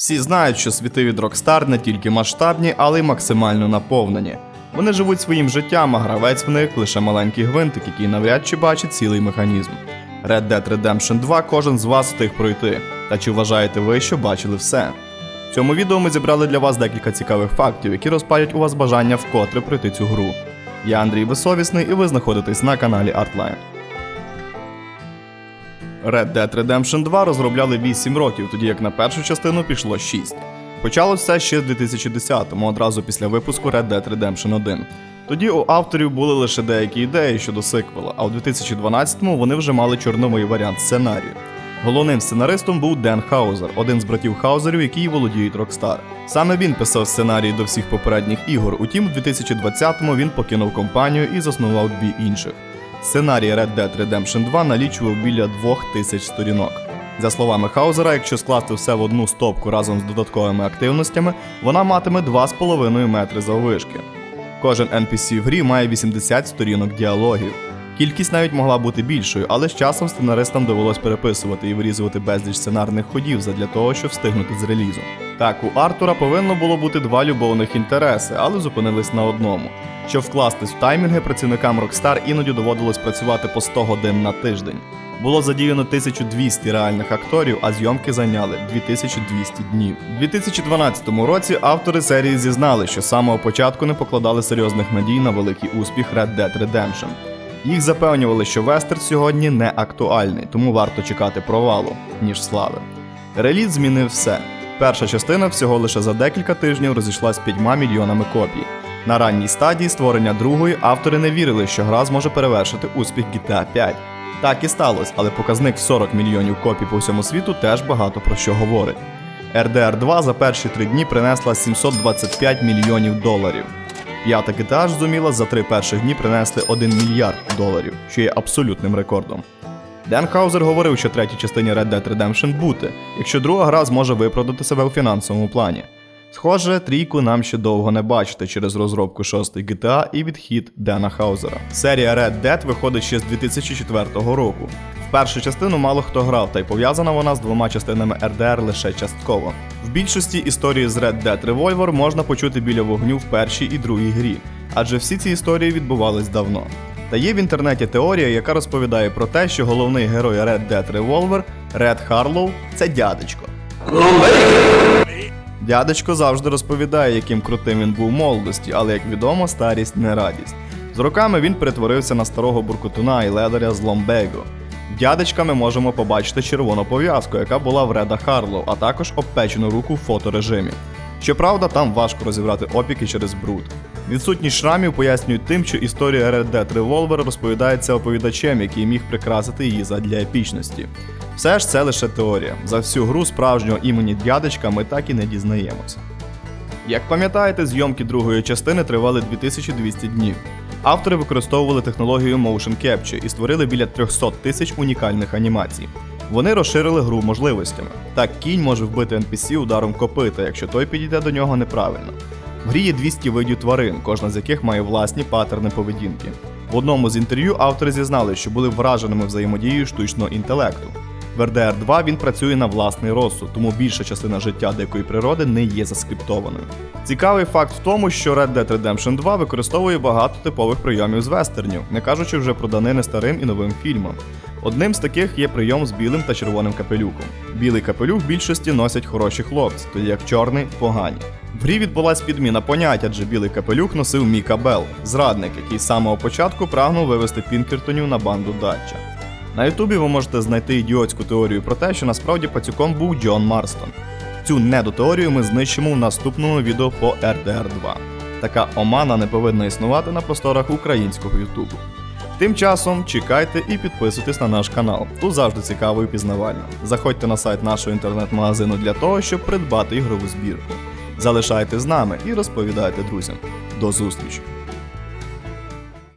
Всі знають, що світи від Rockstar не тільки масштабні, але й максимально наповнені. Вони живуть своїм життям, а гравець в них лише маленький гвинтик, який навряд чи бачить цілий механізм. Red Dead Redemption 2 кожен з вас встиг пройти. Та чи вважаєте ви, що бачили все? В цьому відео ми зібрали для вас декілька цікавих фактів, які розпалять у вас бажання вкотре пройти цю гру. Я Андрій Безсовісний, і ви знаходитесь на каналі Artline. Red Dead Redemption 2 розробляли 8 років, тоді як на першу частину пішло 6. Почалося ще в 2010-му, одразу після випуску Red Dead Redemption 1. Тоді у авторів були лише деякі ідеї щодо сиквела, а у 2012-му вони вже мали чорновий варіант сценарію. Головним сценаристом був Ден Хаузер, один з братів Хаузерів, які володіють Rockstar. Саме він писав сценарії до всіх попередніх ігор, утім, у 2020-му він покинув компанію і заснував дві інших. Сценарій Red Dead Redemption 2 налічував біля 2000 сторінок. За словами Хаузера, якщо скласти все в одну стопку разом з додатковими активностями, вона матиме 2,5 метри заввишки. Кожен NPC в грі має 80 сторінок діалогів. Кількість навіть могла бути більшою, але з часом сценаристам довелось переписувати і вирізувати безліч сценарних ходів задля того, щоб встигнути з релізом. Так, у Артура повинно було бути два любовних інтереси, але зупинились на одному. Щоб вкластись в таймінги, працівникам Rockstar іноді доводилось працювати по 100 годин на тиждень. Було задіяно 1200 реальних акторів, а зйомки зайняли 2200 днів. У 2012 році автори серії зізнали, що з самого початку не покладали серйозних надій на великий успіх Red Dead Redemption. Їх запевнювали, що вестерн сьогодні не актуальний, тому варто чекати провалу, ніж слави. Реліз змінив все. Перша частина всього лише за декілька тижнів розійшлась 5 мільйонами копій. На ранній стадії створення другої автори не вірили, що гра зможе перевершити успіх GTA 5. Так і сталося, але показник в 40 мільйонів копій по всьому світу теж багато про що говорить. RDR 2 за перші три дні принесла 725 мільйонів доларів. П'ята GTA зуміла за три перших дні принести 1 мільярд доларів, що є абсолютним рекордом. Ден Хаузер говорив, що третій частині Red Dead Redemption бути, якщо друга гра зможе виправдати себе у фінансовому плані. Схоже, трійку нам ще довго не бачити через розробку шостої GTA і відхід Дена Хаузера. Серія Red Dead виходить ще з 2004 року. В першу частину мало хто грав, та й пов'язана вона з двома частинами RDR лише частково. В більшості історії з Red Dead Revolver можна почути біля вогню в першій і другій грі, адже всі ці історії відбувались давно. Та є в інтернеті теорія, яка розповідає про те, що головний герой Red Dead Revolver Ред Харлоу це дядечко. Дядечко завжди розповідає, яким крутим він був у молодості, але як відомо, старість не радість. З роками він перетворився на старого буркутуна і ледаря з Ломбего. Дядечка ми можемо побачити червону пов'язку, яка була в Реда Харлоу, а також обпечену руку в фоторежимі. Щоправда, там важко розібрати опіки через бруд. Відсутність шрамів пояснюють тим, що історія Red Dead Revolver розповідається оповідачем, який міг прикрасити її задля епічності. Все ж це лише теорія. За всю гру справжнього імені дядечка ми так і не дізнаємося. Як пам'ятаєте, зйомки другої частини тривали 2200 днів. Автори використовували технологію Motion Capture і створили біля 300 тисяч унікальних анімацій. Вони розширили гру можливостями. Так кінь може вбити NPC ударом копита, якщо той підійде до нього неправильно. В грі є 200 видів тварин, кожна з яких має власні паттерни поведінки. В одному з інтерв'ю автори зізнали, що були враженими взаємодією штучного інтелекту. В RDR 2 він працює на власний розсуд, тому більша частина життя дикої природи не є заскриптованою. Цікавий факт в тому, що Red Dead Redemption 2 використовує багато типових прийомів з вестернів, не кажучи вже про данини старим і новим фільмам. Одним з таких є прийом з білим та червоним капелюхом. Білий капелюх в більшості носять хороші хлопці, тоді як чорний погані. В грі відбулась підміна понять, адже білий капелюх носив Міка Белл, зрадник, який з самого початку прагнув вивести Пінкертонів на банду Датча. На Ютубі ви можете знайти ідіотську теорію про те, що насправді пацюком був Джон Марстон. Цю недотеорію ми знищимо в наступному відео по RDR 2. Така омана не повинна існувати на просторах українського Ютубу. Тим часом чекайте і підписуйтесь на наш канал. Тут завжди цікаво і пізнавально. Заходьте на сайт нашого інтернет-магазину для того, щоб придбати ігрову збірку. Залишайте з нами і розповідайте друзям. До зустрічі!